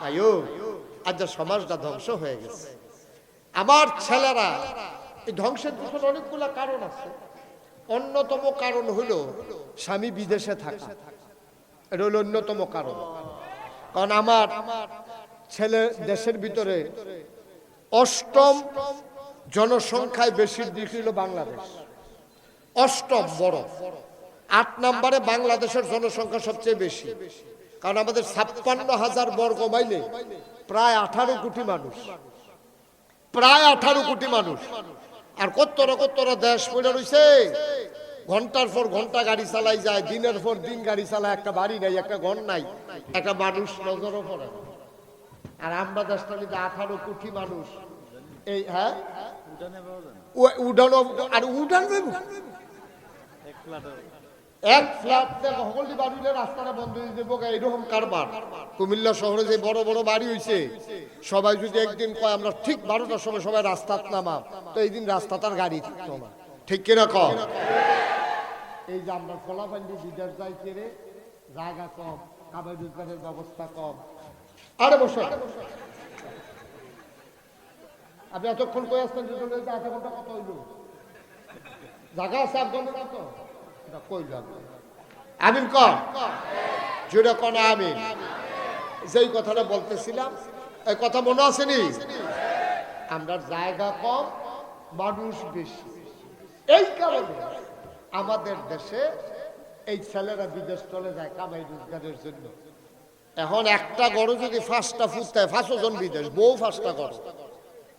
আয়ো, আজ সমাজটা ধ্বংস হয়ে গেছে। আমার ছেলেরা, এই ধ্বংসের পিছনে অনেকগুলো কারণ আছে। অন্যতম কারণ হলো স্বামী বিদেশে থাকা। এটা হলো অন্যতম কারণ। কারণ আমার ছেলে দেশের ভিতরে অষ্টম জনসংখ্যায় বেশির দিক হলো বাংলাদেশ। অষ্টম বড়। আট নম্বরে বাংলাদেশের জনসংখ্যা সবচেয়ে বেশি। কারণ আমাদের ছাপ্পান্ন হাজার বর্গ মাইলে প্রায় আঠারো কোটি মানুষ। প্রায় আঠারো কোটি মানুষ। আর কত্তর কত্তর দেশ পড়ে রয়েছে ঘণ্টার পর ঘণ্টা গাড়ি চালাই যায় দিনের পর দিন গাড়ি চালায় একটা বাড়ি নাই একটা ঘর নাই একটা মানুষ নজরও পড়ে আর আমরা দেশটা আঠারো কোটি মানুষ। এই হ্যাঁ? উডানো আর উডান এক ফ্ল্যাট থেকে সকল বাড়িলে রাস্তাটা বন্ধ হয়ে দেবো এরকম কারবার। কুমিল্লা শহরে যে বড় বড় বাড়ি হয়েছে সবাই যদি একদিন কয়, আমরা ঠিক বারোটার সময় সবাই রাস্তাত নামাম তো এই দিন রাস্তা তার গাড়ি থাকতো না ঠিক কিনা কম এই যে আমরা ফলাফান্ডি বিদেশ যাই কেড়ে জায়গা কম কাবাই রোজগারের ব্যবস্থা কম। আরে বসে। আপনি এতক্ষণ আসছেন দুজন আধা ঘণ্টা কত হইল? জায়গা আছে এক ঘণ্টা কত আমিন যেই কথাটা বলতেছিলাম এই কথা মনে আসেনি আমরা জায়গা কম, মানুষ বেশি। এই কারণে আমাদের দেশে এই ছেলেরা বিদেশ চলে যায় কামাই রোজগারের জন্য। এখন একটা গড় যদি ফাঁসটা ফুটতে ফাঁসো জন বিদেশ, বউ ফাঁসটা গড়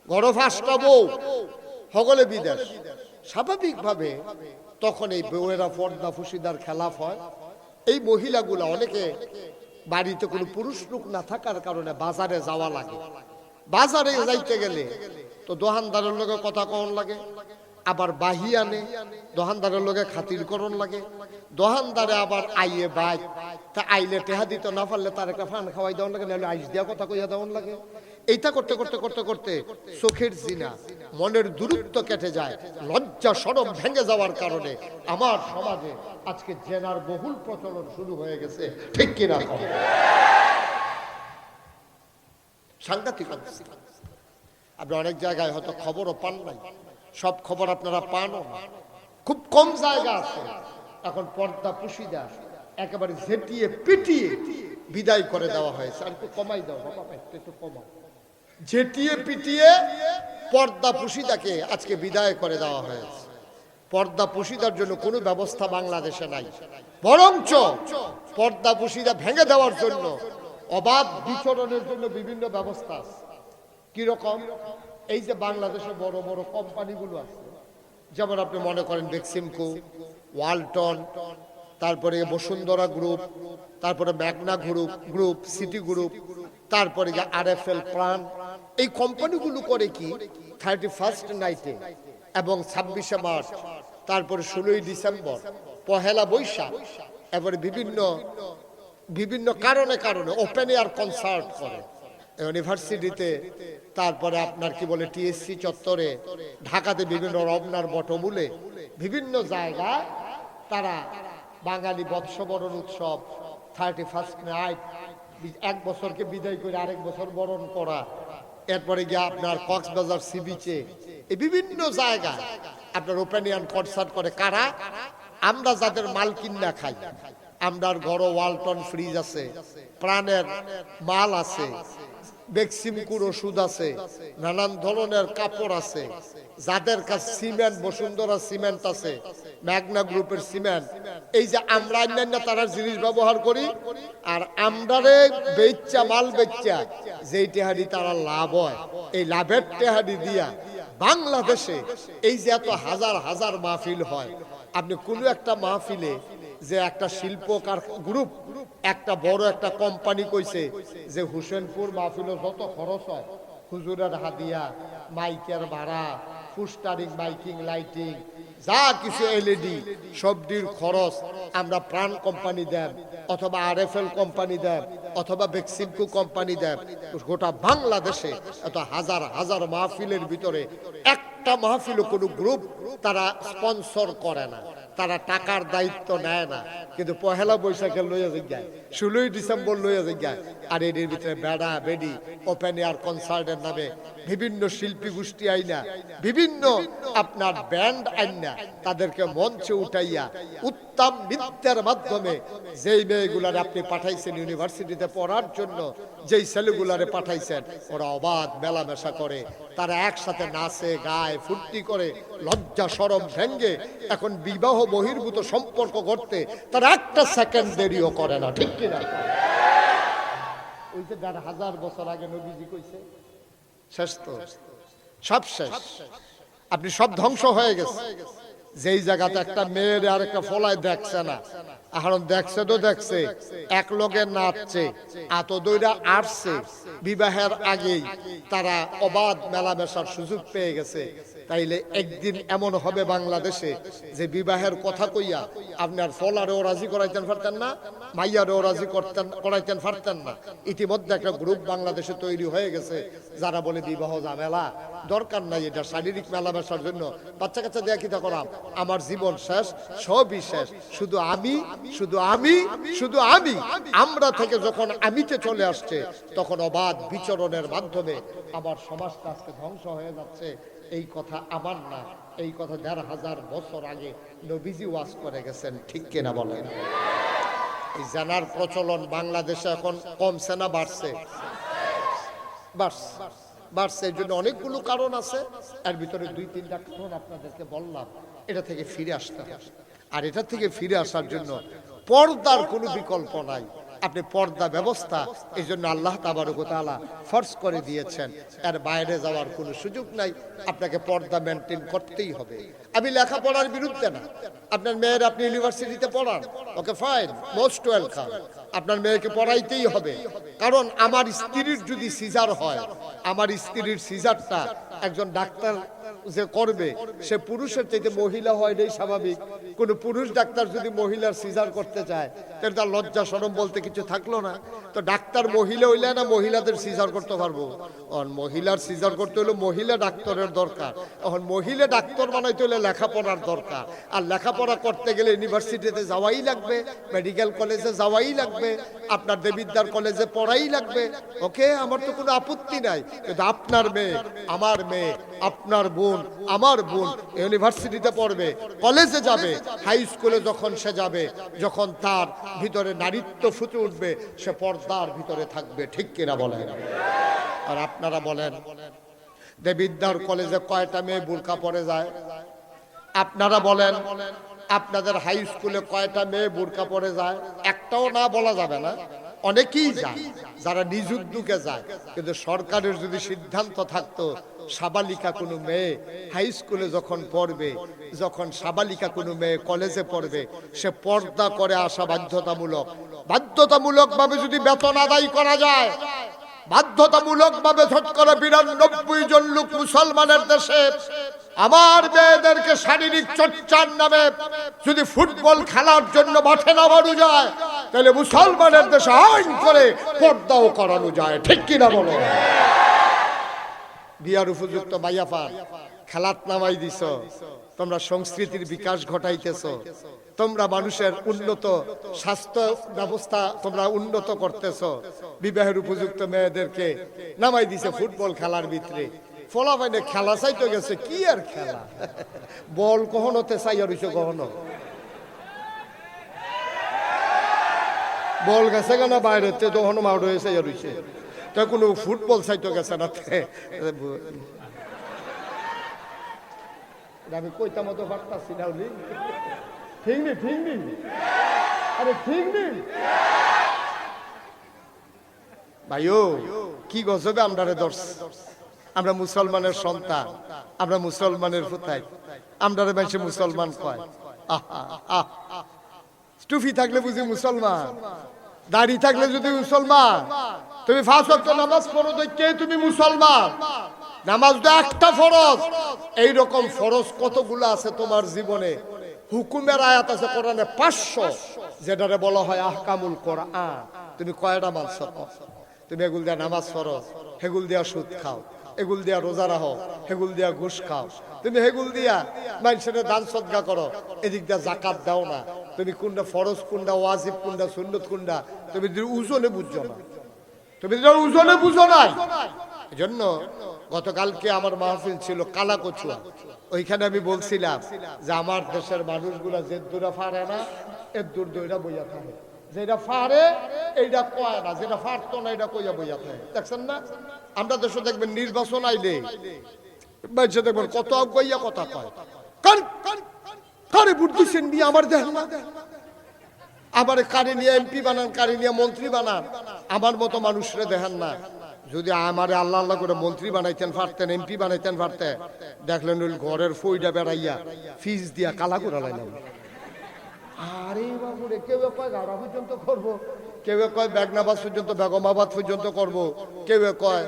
গড় ফাঁসটা বউ সকলে বিদেশ। স্বাভাবিকভাবে তখন এই বউয়েরা পর্দা ফুসিদার খেলাফ হয়। এই মহিলাগুলা অনেকে বাড়িতে কোনো পুরুষ লোক না থাকার কারণে বাজারে যাওয়া লাগে। বাজারে যাইতে গেলে তো দোকানদারের লোকে কথা কন লাগে, আবার বাহি আনে দোকানদারের লোকে খাতির করণ লাগে। দোকানদারে আবার আইয়ে বাই, তা আইলে টেহা দিতে না পারলে তার একটা ফান খাওয়াই দেওয়ান লাগে, নাহলে আইস দেওয়া কথা কইয়া দেওয়ান লাগে। এইটা করতে করতে করতে করতে চোখের জিনা মনের দূরত্ব কেটে যায়, লজ্জা সরম ভেঙে যাওয়ার কারণে আমার সমাজে আজকে জেনার বহুল প্রচলন শুরু হয়ে গেছে। ঠিক কিনা? সাংঘাতিক আপনি অনেক জায়গায় হয়তো খবরও পান নাই। সব খবর আপনারা পানও না। খুব কম জায়গা আছে। এখন পর্দা পুশিদা একেবারে ঝেটিয়ে পিটিয়ে বিদায় করে দেওয়া হয়েছে। আর একটু কমাই দাও, বাবা একটু কমাও। ঝেটিয়ে পিটিয়ে পর্দা পুশিদাকে আজকে বিদায় করে দেওয়া হয়েছে। পর্দা পুশিদার জন্য কোনো ব্যবস্থা বাংলাদেশে নাই। বরঞ্চ পর্দা পুশিদা ভেঙে দেওয়ার জন্য, অবাধ বিচরণের জন্য বিভিন্ন ব্যবস্থা আছে। কীরকম এই যে বাংলাদেশে বড় বড় কোম্পানিগুলো আছে, যেমন আপনি মনে করেন বেক্সিমকো, ওয়ালটন, তারপরে বসুন্ধরা গ্রুপ, তারপরে Magna group group, city group, তারপরে আর এফ এল প্রাণ এই কোম্পানিগুলো করে কি? থার্টি ফার্স্ট নাইটে এবং ছাব্বিশে মার্চ, তারপরে ষোলোই ডিসেম্বর, পহেলা বৈশাখ, এবারে বিভিন্ন বিভিন্ন কারণে কারণে ওপেন এয়ার কনসার্ট করে। ইউনিভার্সিটিতে, তারপরে আপনার কি বলে টিএসসি চত্বরে, ঢাকাতে বিভিন্ন রবনার বটমূলে, বিভিন্ন জায়গা তারা বাঙালি বৎসবরণ উৎসব থার্টি ফার্স্ট নাইট এক বছরকে বিদায় করে আরেক বছর বরণ করা এরপরে গিয়ে আপনার কক্সবাজার সি বিচে এই বিভিন্ন জায়গা আপনার ওপেনিয়ান কনসার্ট করে কারা? আমরা যাদের মাল কিনা খাই আমরার ঘর ওয়ালটন ফ্রিজ আছে, প্রাণের মাল আছে বেক্সিমকুর ওষুধ আছে, নানান ধরনের কাপড় আছে যাদের কাছে সিমেন্ট, বসুন্ধরা সিমেন্ট আছে ম্যাগনা গ্রুপের সিমেন্ট, এই যে আমরা অন্যান্য তারা জিনিস ব্যবহার করি, আর আমরারে বেচ্চা মাল বেচ্চা যেই টেহারি তারা লাভ হয়, এই লাভের টেহারি দিয়া বাংলাদেশে এই যে এত হাজার হাজার মাহফিল হয়, আপনি কোনো একটা মাহফিলে যে একটা শিল্পকার গ্রুপ, একটা বড় একটা কোম্পানি কইছে যে হুসেনপুর মাহফিলে যত খরচ হয়, হুজুরের হাদিয়া মাইকের ভাড়া ফুস্টারিং বাইকিং, লাইটিং, যা কিছু এলইডি সবটির খরচ আমরা প্রাণ কোম্পানি দেন অথবা আর এফ এল কোম্পানি দেন অথবা বেক্সিমকো কোম্পানি দেন গোটা বাংলাদেশে এত হাজার হাজার মাহফিলের ভিতরে একটা মাহফিল কোনো গ্রুপ তারা স্পন্সর করে না। তারা টাকার দায়িত্ব নেয় না। কিন্তু পহেলা বৈশাখে লইয়া যায় ষোলোই ডিসেম্বর লইয়া যায় আর এর ভিতরে বেড়া, বেডি ওপেন এয়ার কনসার্টের নামে বিভিন্ন শিল্পী গোষ্ঠী আইনা, বিভিন্ন আপনার ব্যান্ড আইনা, তাদেরকে মঞ্চে উঠাইয়া উত্তম নৃত্যের মাধ্যমে যেই মেয়েগুলারে আপনি পাঠাইছেন ইউনিভার্সিটিতে পড়ার জন্য, যেই ছেলেগুলারে পাঠাইছেন, ওরা অবাধ মেলামেশা করে। তারা একসাথে নাচে, গায়, ফুর্তি করে, লজ্জা, সরম ভেঙ্গে এখন বিবাহ বহির্ভূত সম্পর্ক করতে তারা একটা সেকেন্ড দেরিও করে না, ঠিক কিনা ওই যে দেড় হাজার বছর আগে নবীজি কইছে, শেষ তো? সব শেষ। আপনি সব ধ্বংস হয়ে গেছে। যেই জায়গাতে একটা মেয়ের আর একটা ফলায় দেখছে না। এখন দেখছে তো দেখছে, এক লোকে নাচছে, এত দইরা আসছে। বিবাহের আগেই তারা অবাধ মেলামেশার সুযোগ পেয়ে গেছে। তাইলে একদিন এমন হবে বাংলাদেশে যে বিবাহের কথা কইয়া আপনার ফলারেও রাজি করাইতেন পারতেন না, মাইয়ারেও রাজি করতেন করাইতেন পারতেন না। ইতিমধ্যে একটা গ্রুপ বাংলাদেশে তৈরি হয়ে গেছে, যারা বলে বিবাহ ঝামেলা, দরকার নাই এটা শারীরিক মেলামেশার জন্য। বাচ্চা কাচ্চা দেয়া কি করাম? আমার জীবন শেষ, সবই শেষ। শুধু আমি শুধু আমি শুধু আমি। আমরা থেকে যখন আমিতে চলে আসছে, তখন অবাধ বিচরণের মাধ্যমে আমার সমাজটা আজকে ধ্বংস হয়ে যাচ্ছে। এই কথা আমার না, এই কথা দেড় হাজার বছর আগে নবীজি ওয়াজ করে গেছেন, ঠিক কিনা বলেন? এই জানার প্রচলন বাংলাদেশে এখন কমছে না, বাড়ছে। বাড়ছে বাড়ছে এর জন্য অনেকগুলো কারণ আছে। এর ভিতরে দুই তিনটা কারণ আপনাদেরকে বললাম, এটা থেকে ফিরে আসতে আর এটা থেকে ফিরে আসার জন্য পর্দার কোনো বিকল্প নাই। আপনি পর্দা ব্যবস্থা এই জন্য আল্লাহ তাবারকতালা ফর্স করে দিয়েছেন। এর বাইরে যাওয়ার কোনো সুযোগ নাই। আপনাকে পর্দা মেনটেন করতেই হবে। আমি লেখাপড়ার বিরুদ্ধে না। আপনার মেয়ের আপনি ইউনিভার্সিটিতে পড়ান, ওকে ফাইন মোস্ট ওয়েলকাম আপনার মেয়েকে পড়াইতেই হবে। কারণ আমার স্ত্রীর যদি সিজার হয়, আমার স্ত্রীর সিজারটা একজন ডাক্তার যে করবে, সে পুরুষের চাইতে মহিলা হয় এটাই স্বাভাবিক। কোন পুরুষ ডাক্তার যদি মহিলার সিজার করতে চায়, তাহলে তার লজ্জা সরম বলতে কিছু থাকল না। তো ডাক্তার মহিলা হইলে না মহিলাদের সিজার করতে পারব? এখন মহিলার সিজার করতে হলে মহিলা ডাক্তারের দরকার। এখন মহিলা ডাক্তার বানাইতে হলে লেখাপড়ার দরকার। আর লেখাপড়া করতে গেলে ইউনিভার্সিটিতে যাওয়াই লাগবে, মেডিকেল কলেজে যাওয়াই লাগবে, আপনার দেবিদ্যার কলেজে পড়াই লাগবে। ওকে, আমার তো কোনো আপত্তি নাই। কিন্তু আপনার মেয়ে, আমার মেয়ে, আপনার বোন, আমার বোন ইউনিভার্সিটিতে পড়বে, কলেজে যাবে হাই স্কুলে যখন সে যাবে, যখন তার ভিতরে নারীত্ব ফুটে উঠবে, সে পর্দার ভিতরে থাকবে, ঠিক কিনা বলেন? আর আপনারা বলেন দেবিদ্যার কলেজে কয়টা মেয়ে বোরকা পরে যায়? আপনারা বলেন, আপনাদের হাই স্কুলে কয়টা মেয়ে বোরকা পরে যায়? একটাও না বলা যাবে না। অনেকেই যায়, যারা নিজ উদ্যোগে যায়। কিন্তু সরকারের যদি সিদ্ধান্ত থাকতো সাবালিকা কোনো মেয়ে হাই স্কুলে যখন পড়বে, যখন সাবালিকা কোনো মেয়ে কলেজে পড়বে, সে পর্দা করে আসা বাধ্যতামূলক। বাধ্যতামূলক ভাবে যদি বেতন আদায় করা যায় বাধ্যতামূলক ভাবে শতকরা বিরানব্বই জন লোক মুসলমানের দেশে, আমার মেয়েদেরকে শারীরিক চর্চার নামে যদি ফুটবল খেলার জন্য মাঠে নামানো যায়, তাহলে মুসলমানের দেশে আইন করে পর্দাও করানো যায়। ঠিক কিনা বলো? বিয়ার উপযুক্ত মাইয়াফার খেলাত নামাই দিছ। তোমরা সংস্কৃতির বিকাশ ঘটাইতেছ। তোমরা মানুষের উন্নত স্বাস্থ্য ব্যবস্থা তোমরা উন্নত করতেছ। বিবাহের উপযুক্ত মেয়েদেরকে নামাই দিছে ফুটবল খেলার ভিতরে। ফলাফাইনে খেলা চাইতে গেছে, কি আর খেলা? বল কখনোতে চাই আর হইছে কখনো বল গেছে কেন বাইরে তখন মাউড হয়েছে আর হইছে। তো কোনো ফুটবল চাইতে গেছে না তে। আমি কইতা মতো পারতাছি না উনি। ঠিক নি ঠিক নি? আরে ঠিক নি? ভাইও কি গজবে আমরা দর্শ। আমরা মুসলমানের সন্তান আমরা মুসলমানের ফুতাই। আমরা মানুষে মুসলমান কয়। টুফি থাকলে বুঝি মুসলমান দাড়ি থাকলে যদি মুসলমান। তুমি ফাঁস ওয়াক্ত নামাজ পড়ো কে তুমি মুসলমান। নামাজ তো একটা ফরজ। এই রকম ফরজ কতগুলো আছে তোমার জীবনে? হুকুমের আয়াত আছে কোরআনে পাঁচশো, যেটারে বলা হয় আহকামুল কোরআন। তুমি কয়টা মানছ তুমি এগুল দিয়া নামাজ পড়ো হেগুল দিয়া সুদ খাও, এগুল দিয়া রোজা রাখো, হেগুল দিয়া ঘুষ খাও। তুমি হেগুল দিয়া মানুষের দান সদগা করো, এদিক দিয়া জাকাত দাও না। তুমি কোনটা ফরজ, কোনটা ওয়াজিব, কোনটা সুন্নত, কোনটা তুমি ওজনে বুঝছ না। তুমি যদি ওজনে বুঝো না এজন্য গতকালকে আমার মাহফিল ছিল কালা কচুয়া ওইখানে আমি বলছিলাম যে আমার দেশের মানুষগুলা যে দূরে পারে না এর দূর দূরা বইয়া থাকে। যেটা ফারে এইটা কয় না। যেটা ফারতো না এটা কইয়া বইয়া থাকে। দেখছেন না? আমরা দেশে দেখবেন নির্বাচন আইলে বাইরে দেখবেন কত আগাইয়া কথা কয়। কার কারে ভোট দিচ্ছেন আমার দেখ না আবার কারে নিয়ে এমপি বানান, কারে নিয়ে মন্ত্রী বানান। আমার মতো মানুষরে দেখেন না। যদি আমারে আল্লাহ আল্লাহ করে মন্ত্রী বানাইতেন পারতেন এমপি বানাইতেন পারতেন দেখলেন ওই ঘরের ফইটা বেড়াইয়া ফিজ দিয়া কালা করে লাইলাম। আরে কেউ কয় গাড়া পর্যন্ত করব? কেউ কয় বেগনাবাদ পর্যন্ত, বেগমাবাদ পর্যন্ত করব? কেউ কয়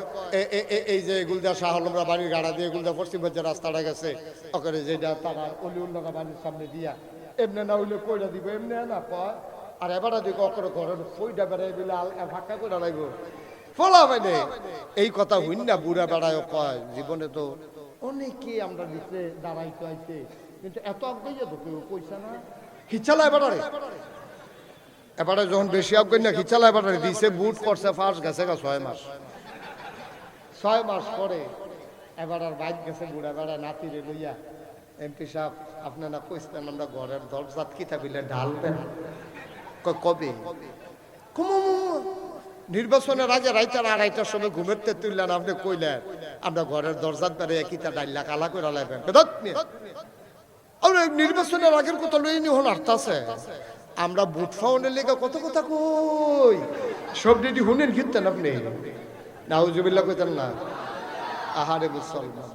এই যে শাহ আলমরা বাড়ির গাড়া দিয়ে গুলদা পশ্চিম বাজার রাস্তাটা গেছে, ওখানে যেটা তারা অলি উল্লাকা বাড়ির সামনে দিয়া, এমনি না হইলে কইরা দিব, এমনি না কয়। আর এবারে দিকে অকরে ঘরের ফইটা বেড়াই দিলে আল ফাঁকা করে লাগবো ফলা মানে এই কথা হইন না, বুড়া বেড়ায় কয়, জীবনে তো অনেকে আমরা দিতে দাঁড়াইতে আইছে, কিন্তু এত আগে তো কেউ কইছে না। খিচালা এবারে। এবারে যখন বেশি আগে না, খিচালা এবারে দিছে, বুট করছে ফার্স্ট গেছে গা ছয় মাস। ছয় মাস পরে এবার আর বাইক গেছে, বুড়া বেড়া নাতিরে লইয়া। এমপি সাহেব আপনারা কইছেন আমরা ঘরের দরজাত কি থাকলে ঢালবেন? কবে? নির্বাচনের আগে রাইতার আড়াইটার সময় ঘুমেতে তুললেন আপনি কইলেন, আমরা ঘরের দরজাত বেড়ে কিতা ডাইলা কালা করে লাইবেন। নির্বাচনের আগের কথা লই নি অর্থ আছে। আমরা বুট ফাউন্ডের লেগে কত কথা কই? সব ডিটি হুনেন, কিনতেন আপনি? নাউজুবিল্লাহ কইতেন না। আহারে মুসলমান।